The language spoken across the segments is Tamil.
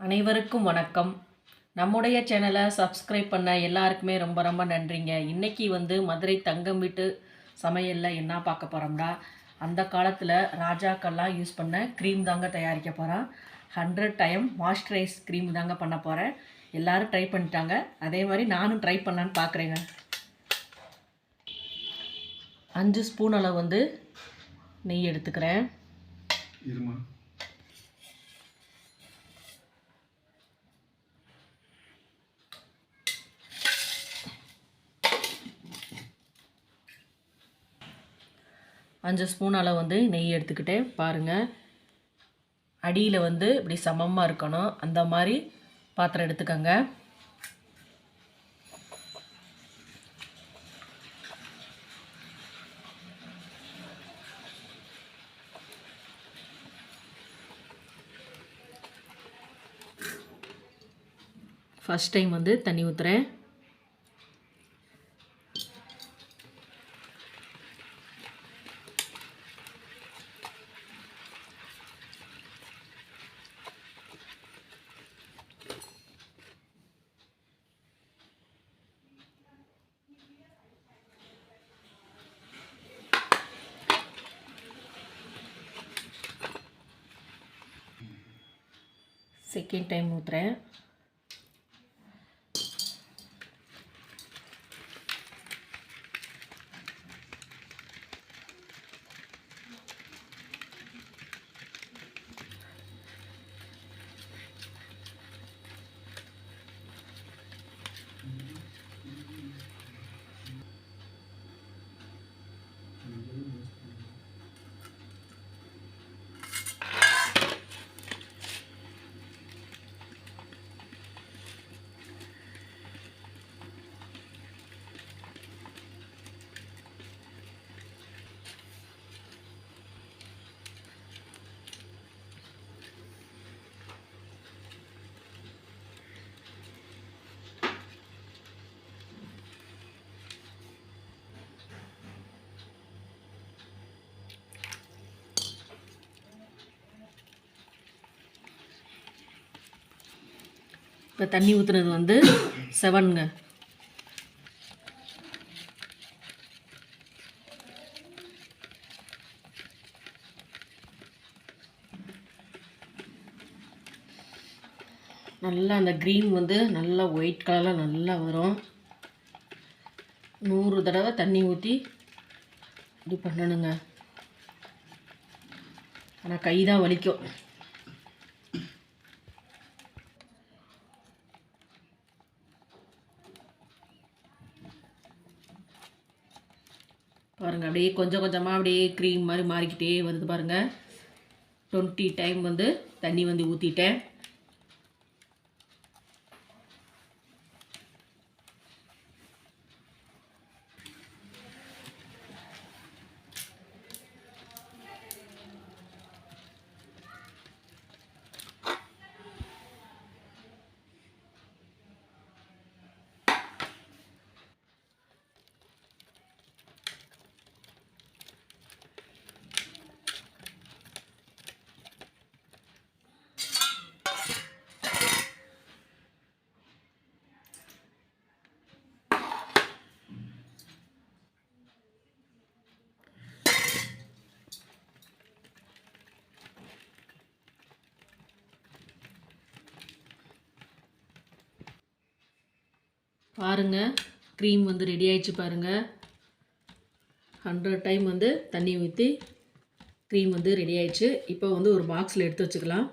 அனைவருக்கும் வணக்கம். நம்முடைய சேனலை சப்ஸ்கிரைப் பண்ண எல்லாருக்குமே ரொம்ப ரொம்ப நன்றிங்க. இன்றைக்கி வந்து மதுரை தங்கம் வீட்டு சமையலில் என்ன பார்க்க போகிறோம்னா அந்த காலத்தில் ராஜாக்கள்லாம் யூஸ் பண்ண க்ரீம் தாங்க தயாரிக்க போகிறோம் ஹண்ட்ரட் டைம் மாய்ஸ்சரைஸ் க்ரீம் தாங்க பண்ண போகிறேன் எல்லோரும் ட்ரை பண்ணிட்டாங்க. அதே மாதிரி நானும் ட்ரை பண்ணலான்னு பார்க்குறேங்க. அஞ்சு ஸ்பூன் அளவு வந்து நெய் எடுத்துக்கிறேன். அஞ்சு ஸ்பூன் அளவு வந்து நெய் எடுத்துக்கிட்டேன் பாருங்கள் அடியில் வந்து இப்படி சமமாக இருக்கணும். அந்த மாதிரி பாத்திரம் எடுத்துக்கோங்க. ஃபஸ்ட் டைம் வந்து தண்ணி ஊற்றுறேன் செகண்ட் டைம் ஊற்றுறேன் இப்போ தண்ணி ஊற்றுனது வந்து செவனுங்க. நல்லா அந்த க்ரீன் வந்து நல்லா ஒயிட் கலரில் நல்லா வரும். நூறு தடவை தண்ணி ஊற்றி இப்படி பண்ணணுங்க. ஆனால் கை தான் வலிக்கும். பாருங்கள் அப்படியே கொஞ்சம் கொஞ்சமாக அப்படியே க்ரீம் மாதிரி மாறிக்கிட்டே வருது பாருங்கள் டுவெண்ட்டி டைம் வந்து தண்ணி வந்து ஊற்றிட்டேன் பாருங்கள் க்ரீம் வந்து ரெடி ஆயிடுச்சு பாருங்கள் ஹண்ட்ரட் டைம் வந்து தண்ணி ஊற்றி க்ரீம் வந்து ரெடி ஆயிடுச்சு. இப்போ வந்து ஒரு பாக்ஸில் எடுத்து வச்சுக்கலாம்.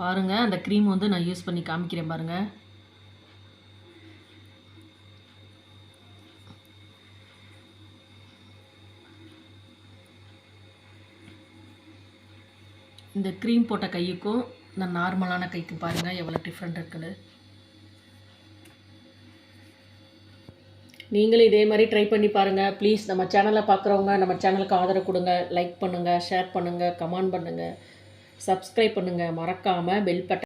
பாருங்கள் அந்த க்ரீம் வந்து நான் யூஸ் பண்ணி காமிக்கிறேன் பாருங்கள் இந்த க்ரீம் போட்ட கைக்கும் இந்த நார்மலான கைக்கும் பாருங்கள் எவ்வளோ டிஃப்ரெண்ட் இருக்குது நீங்களும் இதே மாதிரி ட்ரை பண்ணி பாருங்கள் ப்ளீஸ் நம்ம சேனலை பார்க்குறவங்க நம்ம சேனலுக்கு ஆதரவு கொடுங்க லைக் பண்ணுங்கள் ஷேர் பண்ணுங்கள் கமெண்ட் பண்ணுங்கள் சப்ஸ்கிரைப் பண்ணுங்கள் மறக்காமல் பெல் பட்டன்